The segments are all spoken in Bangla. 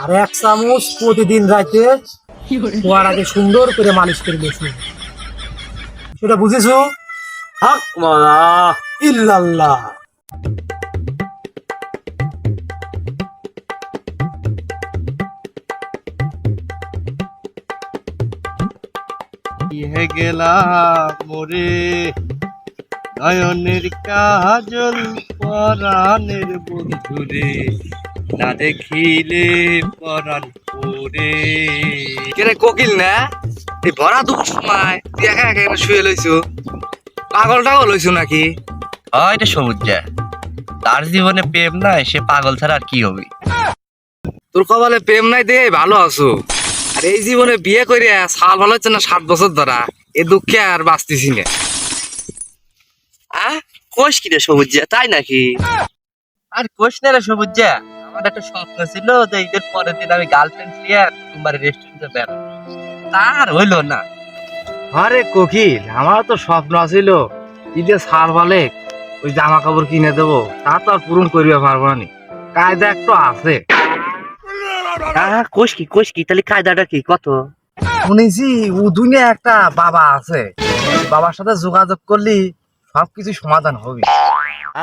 আর এক চামচ প্রতিদিন রাতে শোয়ার আগে সুন্দর করে মালিশ করে বসু সেটা বুঝেছ? ইল্লাল্লাহ। ইহে নয়নের কাজল পরাণের বন্ধুরে। না দেখিলে পরাণ পরে। কেরে কোকিল না? এই ভরা দুপুর সময় তুই একা একা এখানে শুয়ে লইছো? পাগল টাগল লইছো নাকি? হয় রে সবুজা তার জীবনে প্রেম নাই সে পাগল ছাড়া আর কি হবে? তোর কপালে প্রেম নাই দে ভালো আছো। আর এই জীবনে বিয়ে করে সাল ভালো হচ্ছে না সাত বছর ধরা এ দুঃখে আর বাঁচতেছি না। আহ কোষ কি রে সবুজা তাই নাকি? আর কোষ না রে সবুজা আমার একটা স্বপ্ন ছিল যে ঈদের পরের দিন আমি গার্লফ্রেন্ড নিয়ে তোমার রেস্টুরেন্টে বেড়াবো। তার হইল না। আরে কোকিল আমার তো স্বপ্ন ছিল ঈদে সাল ভালে ওই জামা কাপড় কিনে দেবো তা তো আর পূরণ করিবে পারব না কায়দা একটু আছে। কোষ কি কোষ কি তাহলে কায়দাটা কি কত? শুনেছি ও দুনিয়া একটা বাবা আছে বাবার সাথে যোগাযোগ করলি সবকিছু সমাধান হবে।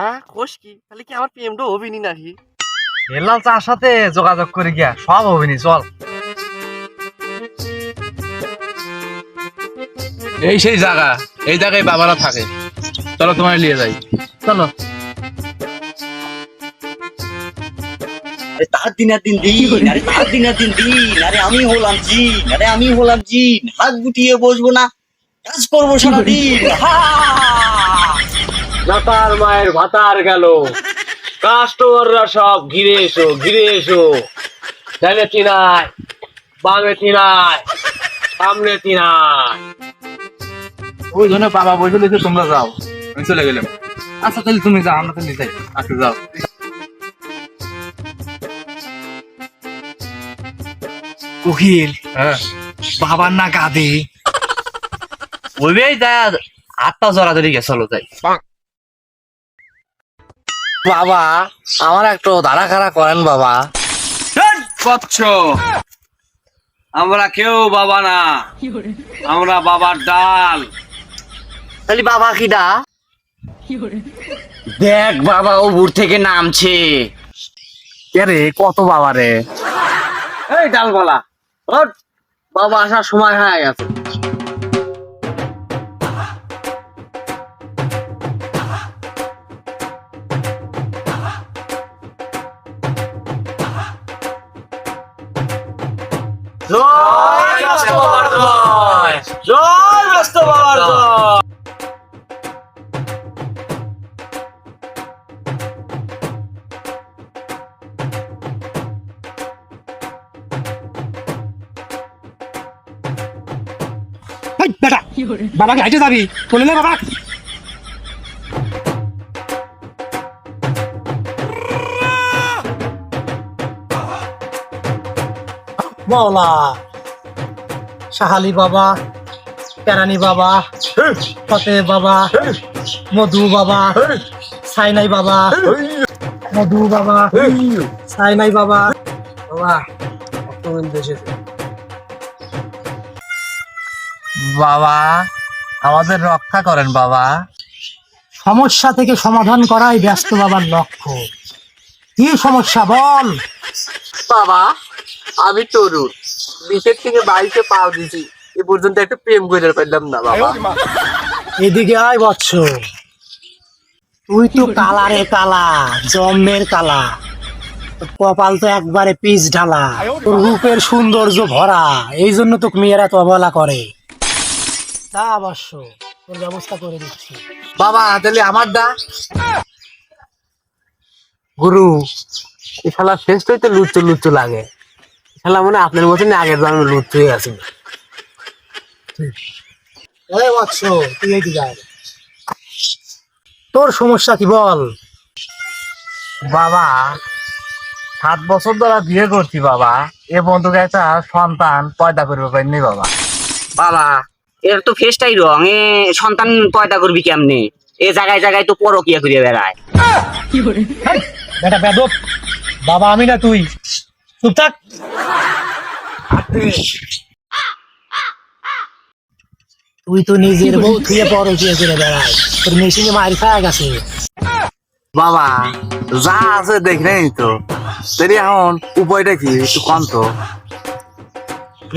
আহ কোষ কি তাহলে কি আমার প্রেমটা হবিনি নাকি? হেলাল চার সাথে যোগাযোগ করে গিয়া সব হবে নি চল। এই সেই জায়গা এই জায়গায় বাবারা থাকে। চলো তোমার নিয়ে যাই। চলো। আরে তার দিন আর দিন দিন আরে তার দিন আর দিন দিন আরে আমি হলাম জিন আরে আমি হলাম জিন হাত গুটিয়ে বসবো না কাজ করব সারাদিন। হা! নাতার মায়ের ভাতার গেল। কাস্টমাররা সব ঘিরে এসো ঘিরে এসো। ডানে চিনায় বামে চিনায় সামনে চিনায়। ওই জন্য বাবা বসে দিয়েছে তোমরা যাও। আমি চলে গেলাম। আচ্ছা তাহলে তুমি যাও আমরা তাহলে যাই। আচ্ছা যাও। কোকিল হ্যাঁ। বাবার না কাঁদে। ওইবেই যা আটটা জড়াজড়ি গেছে চলো যাই বাবা আমার একটু দাঁড়া খাড়া করেন বাবা। আমরা কেউ বাবা না। আমরা বাবার ডাল। তাহলে বাবা কিডা দেখ বাবা ও বুড় থেকে নামছে। কে রে কত বাবা রে? এই ডালপালা। ওঠ বাবা আসার সময় হয়ে গেছে। জয় বাবার জয় এই বাবাকে হাইটে যাবি। বলে না বাবা। মাওলা শাহালি বাবা কেরানি বাবা ফতে বাবা মধু বাবা সাইনাই বাবা মধু বাবা সাইনাই বাবা। বাবা বাবা আমাদের রক্ষা করেন বাবা। সমস্যা থেকে সমাধান করাই ব্যস্ত বাবার লক্ষ্য। কি সমস্যা বল? বাবা আমি তরুণ বিশের থেকে বাইশে পাও দিছি। এ পর্যন্ত একটা প্রেম করে পারলাম না বাবা। এদিকে আয় বৎস। তুই তো কালারে কালা জন্মের কালা। কপাল তো একবারে পিচ ঢালা। তোর রূপের সৌন্দর্য ভরা। এই জন্য তোকে মেয়েরা তো অবহেলা করে। তা অবশ্য তোর ব্যবস্থা করে দিচ্ছি। বাবা তাহলে আমার দা। গুরু এই শালা শেষ তো লুচ্চু লুচ্চু লাগে। শালা মনে আপনার মতন আগের জন্মে লুচ্চু হয়ে আছে তুই তোর সমস্যা কি বল? বাবা সাত বছর ধরে বিয়ে করছি বাবা। এ বন্ধুকে একটা সন্তান পয়দা করবে পারিনি বাবা? বাবা এর তো ফেসটাই রং এ সন্তান পয়দা করবি কেমনে? এ জায়গায় জায়গায় তো পরকিয়া করিয়া বেড়ায়। বেটা বেদব। বাবা আমি না তুই। চুপ থাক। তুই তো নিজের বউ থুয়ে পরে গিয়ে করে বেড়াই তোর মেশিনে মারি খায় গেছে বাবা যা আছে দেখ নাই তো। তেরি এখন উপায়টা কি? একটু কম তো।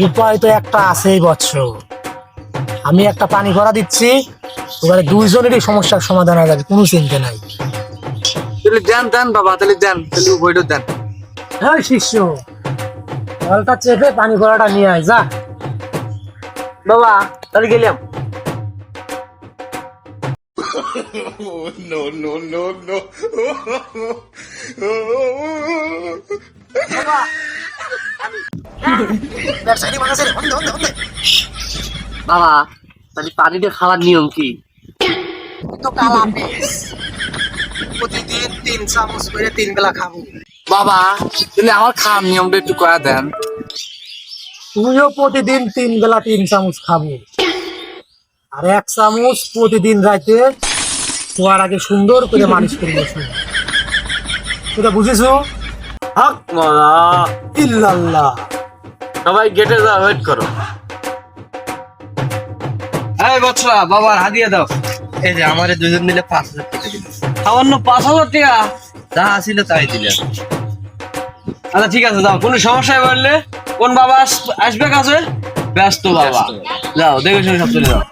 উপায় তো একটা আছেই বৎস। আমি একটা পানি ভরা দিচ্ছি এবারে দুইজনেরই সমস্যার সমাধান হয়ে যাবে কোনো চিন্তা নাই। তাহলে দেন দেন বাবা তাহলে দেন তাহলে উপায়টা দেন। হ্যাঁ শিষ্য জলটা চেপে পানি ভরাটা নিয়ে আয় যা। বাবা তাহলে গেলাম। বাবা তাহলে পানিটা খাওয়ার নিয়ম কি? তো কালা পিস প্রতিদিন তিন চামচ করে তিন বেলা খাব। বাবা তাহলে আমার খাওয়ার নিয়মটা একটু কয়া দেন। তুইও প্রতিদিন তিন বেলা তিন চামচ খাব। আর এক চামচ প্রতিদিন রাতে শোয়ার আগে সুন্দর করে মালিশ করে বসবো এটা বুঝেছ? হক। মালা ইল্লাল্লাহ। সবাই গেটে যাও ওয়েট করো। এই বছরা বাবার হাদিয়ে দাও। এই যে আমারে দুজন মিলে পাঁচ হাজার টাকা দিল। সামান্য পাঁচ হাজার টাকা যা ছিল তাই দিলেন। আচ্ছা ঠিক আছে যাও। কোনো সমস্যায় বললে কোন বাবা আসবে কাছে? ব্যস্ত বাবা। যাও দেখে শুনে সব চলে যাও।